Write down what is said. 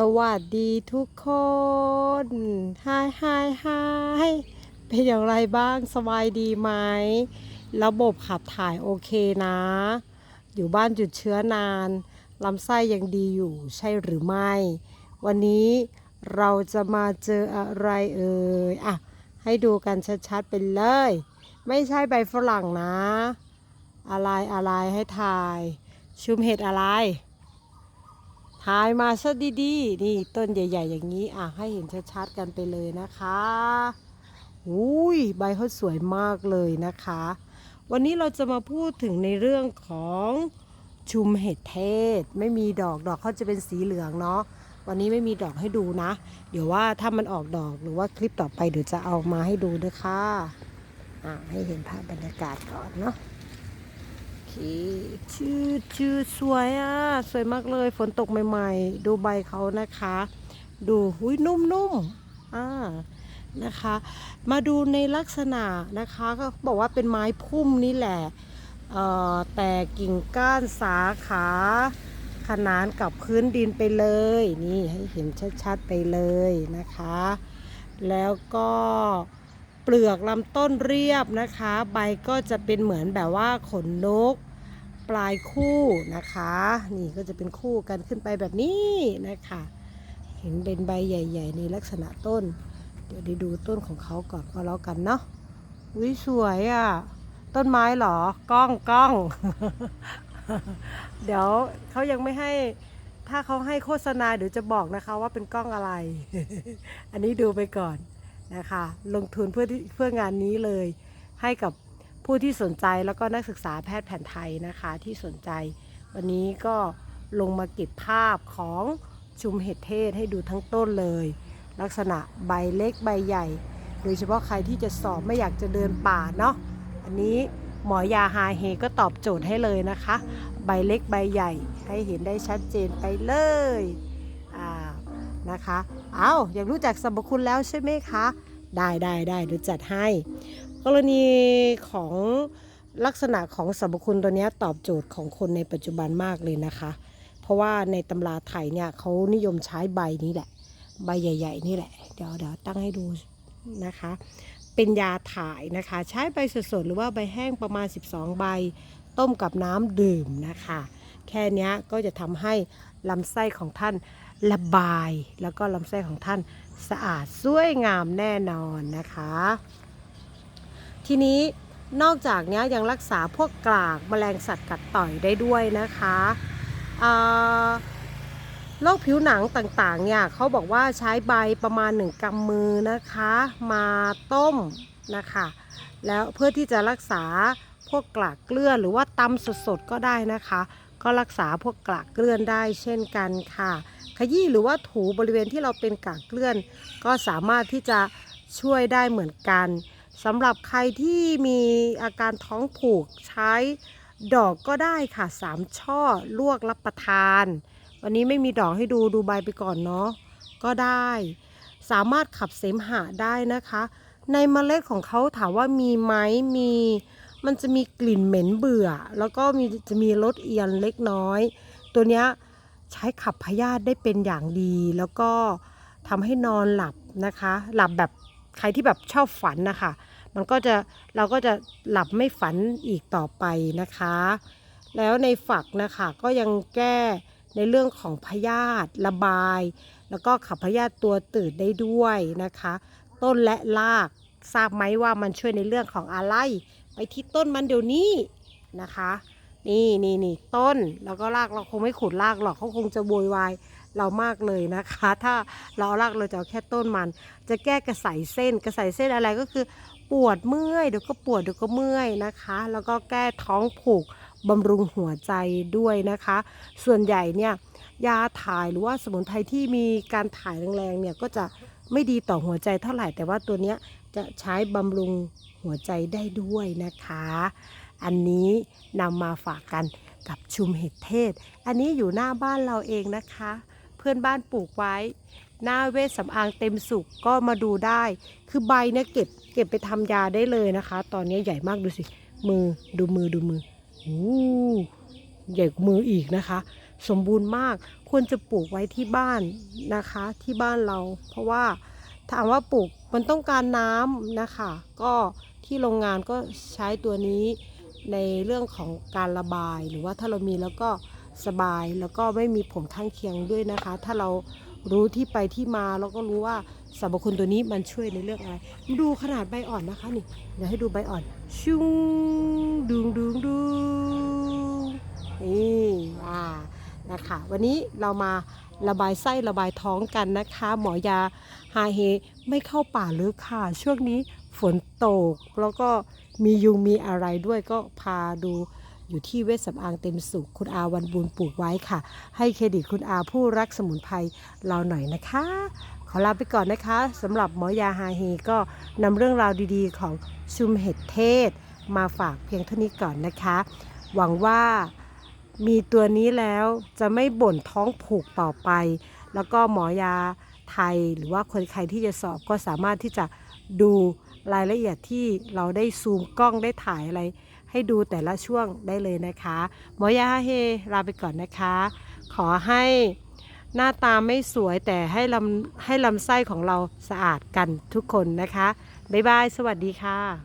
สวัสดีทุกคนฮายฮายฮายเป็นอย่างไรบ้างสบายดีไหม ระบบขับถ่ายโอเคนะ อยู่บ้านหยุดเชื้อนาน ลำไส้ยังดีอยู่ใช่หรือไม่ วันนี้เราจะมาเจออะไรเอ่ย อะ ให้ดูกันชัดๆไปเลย ไม่ใช่ใบฝรั่งนะ อะไรอะไรให้ถ่าย ชุมเห็ดอะไร ถ่ายมาซะดีๆ นี่ต้นใหญ่ ๆ อย่างนี้อะให้เห็นชัดๆกันไปเลยนะคะอุ้ยใบเขาสวยมากเลยนะคะ วันนี้เราจะมาพูดถึงในเรื่องของชุมเห็ดเทศ ไม่มีดอกดอกเขาจะเป็นสีเหลืองเนาะวันนี้ไม่มีดอกให้ดูนะ เดี๋ยวว่าถ้ามันออกดอกหรือว่าคลิปต่อไปเดี๋ยวจะเอามาให้ดูด้วยค่ะอะให้เห็นภาพบรรยากาศก่อนเนาะ เคชื่อชื่อสวยอะ สวยมากเลย ฝนตกใหม่ ๆ ดูใบเขานะคะ ดูหุยนุ่มๆอ่านะคะ มาดูในลักษณะนะคะก็บอกว่าเป็นไม้พุ่มนี่แหละเอ่อแต่กิ่งก้านสาขาขนานกับพื้นดินไปเลย นี่ให้เห็นชัดๆไปเลยนะคะ แล้วก็ เปลือกลำต้นเรียบนะคะ ใบก็จะเป็นเหมือนแบบว่าขนนก ปลายคู่นะคะ นี่ก็จะเป็นคู่กันขึ้นไปแบบนี้นะคะ เห็นเป็นใบใหญ่ ๆ ในลักษณะต้น เดี๋ยวได้ดูต้นของเขาก่อนก็แล้วกันเนาะวิสวยอะ่ะ ต้นไม้เหรอกล้องกล้อง เดี๋ยวเขายังไม่ให้ถ้าเขาให้โฆษณาเดี๋ยวจะบอกนะคะว่าเป็นกล้องอะไร อันนี้ดูไปก่อน นะคะ ลงทุนเพื่อเพื่องานนี้เลยให้กับผู้ที่สนใจแล้วก็นักศึกษาแพทย์แผนไทยนะคะที่สนใจ วันนี้ก็ลงมาเก็บภาพของชุมเห็ดเทศให้ดูทั้งต้นเลย ลักษณะใบเล็กใบใหญ่ โดยเฉพาะใครที่จะสอบไม่อยากจะเดินป่าเนาะอันนี้หมอยาฮาเฮก็ตอบโจทย์ให้เลยนะคะ ใบเล็กใบใหญ่ให้เห็นได้ชัดเจนไปเลยอ่านะคะ เอาอยากรู้จักสรรพคุณแล้วใช่ไหมคะ ได้ได้ได้เดี๋ยวจัดให้ กรณีของลักษณะของสรรพคุณตัวนี้ตอบโจทย์ของคนในปัจจุบันมากเลยนะคะ เพราะว่าในตำราไทยเนี่ยเขานิยมใช้ใบนี้แหละ ใบใหญ่ ๆ นี่แหละ เดี๋ยวเดี๋ยวตั้งให้ดูนะคะ เป็นยาถ่ายนะคะ ใช้ใบสดๆ หรือว่าใบแห้งประมาณ 12 ใบ ต้มกับน้ำดื่มนะคะ แค่นี้ก็จะทำให้ลำไส้ของท่าน ระบาย แล้วก็ลำไส้ของท่านสะอาดสวยงามแน่นอนนะคะ ทีนี้นอกจากนี้ยังรักษาพวกกลากแมลงสัตว์กัดต่อยได้ด้วยนะคะโรคผิวหนังต่างๆเนี่ยเขาบอกว่าใช้ใบประมาณหนึ่งกำมือนะคะ มาต้มนะคะแล้วเพื่อที่จะรักษาพวกกลากเกลือหรือว่าตำสดๆก็ได้นะคะ ก็รักษาพวกกลากเกลือนได้เช่นกันค่ะ ขยี้หรือว่าถูบริเวณที่เราเป็นกากเกลื่อน ก็สามารถที่จะช่วยได้เหมือนกันสำหรับใครที่มีอาการท้องผูกใช้ดอกก็ได้ค่ะสามช่อลวกรับประทาน วันนี้ไม่มีดอกให้ดูดูใบไปก่อนเนาะก็ได้ สามารถขับเสมหะได้นะคะ ในเมล็ดของเขาถามว่ามีไหมมีมันจะมีกลิ่นเหม็นเบื่อ แล้วก็มีจะมีรสเอียนเล็กน้อย ตัวเนี้ย ใช้ขับพยาธิได้เป็นอย่างดี แล้วก็ทำให้นอนหลับนะคะ หลับแบบใครที่แบบชอบฝันนะคะมันก็จะเราก็จะหลับไม่ฝันอีกต่อไปนะคะ แล้วในฝักนะคะก็ยังแก้ในเรื่องของพยาธิระบาย แล้วก็ขับพยาธิตัวตืดได้ด้วยนะคะ ต้นและรากทราบไหมว่ามันช่วยในเรื่องของอะไร ไปที่ต้นมันเดี๋ยวนี้นะคะ นี่นี่นี่ต้นแล้วก็รากเราคงไม่ขุดรากหรอกเขาคงจะโวยวายเรามากเลยนะคะ ถ้าเราเอารากเราจะเอาแค่ต้นมัน จะแก้กระใสเส้นกระใสเส้นอะไรก็คือปวดเมื่อยเดี๋ยวก็ปวดเดี๋ยวก็เมื่อยนะคะ แล้วก็แก้ท้องผูกบำรุงหัวใจด้วยนะคะ ส่วนใหญ่เนี่ยยาถ่ายหรือว่าสมุนไพรที่มีการถ่ายแรงๆเนี่ยก็จะไม่ดีต่อหัวใจเท่าไหร่แต่ว่าตัวเนี้ยจะใช้บำรุงหัวใจได้ด้วยนะคะ อันนี้นำมาฝากกันกับชุมเห็ดเทศ อันนี้อยู่หน้าบ้านเราเองนะคะ เพื่อนบ้านปลูกไว้ หน้าเวชสำอางเต็มสุกก็มาดูได้ คือใบเนี่ยเก็บเก็บไปทำยาได้เลยนะคะ ตอนนี้ใหญ่มากดูสิ มือดูมือดูมือโอ้ใหญ่กว่ามืออีกนะคะ สมบูรณ์มากควรจะปลูกไว้ที่บ้านนะคะที่บ้านเรา เพราะว่าถามว่าปลูกมันต้องการน้ำนะคะ ก็ที่โรงงานก็ใช้ตัวนี้ ในเรื่องของการระบาย หรือว่าถ้าเรามีแล้วก็สบายแล้วก็ไม่มีผลข้างเคียงด้วยนะคะ ถ้าเรารู้ที่ไปที่มาแล้วก็รู้ว่าสรรพคุณตัวนี้มันช่วยในเรื่องอะไร ดูขนาดใบอ่อนนะคะนี่เดี๋ยวให้ดูใบอ่อน ชุงดุงดุงดุงนี่อ่านะคะวันนี้เรามาระบายไส้ระบายท้องกันนะคะ หมอยาฮาเฮไม่เข้าป่าลึกค่ะ ช่วงนี้ฝนตกแล้วก็ มียุงมีอะไรด้วยก็พาดูอยู่ที่เวชสำอางเต็มสุขคุณอาวันบุญปลูกไว้ค่ะ ให้เครดิตคุณอาผู้รักสมุนไพรเราหน่อยนะคะ ขอลาไปก่อนนะคะสำหรับหมอยาฮาเฮก็นำเรื่องราวดีๆ ของชุมเห็ดเทศ มาฝากเพียงเท่านี้ก่อนนะคะ หวังว่ามีตัวนี้แล้วจะไม่บ่นท้องผูกต่อไป แล้วก็หมอยาไทยหรือว่าคนใครที่จะสอบก็สามารถที่จะดู รายละเอียดที่เราได้ซูมกล้องได้ถ่ายอะไร ให้ดูแต่ละช่วงได้เลยนะคะหมอยาฮาเฮลาไปก่อนนะคะ ขอให้หน้าตาไม่สวยแต่ให้ลำให้ลำไส้ของเราสะอาดกันทุกคนนะคะ บ๊ายบาย สวัสดีค่ะ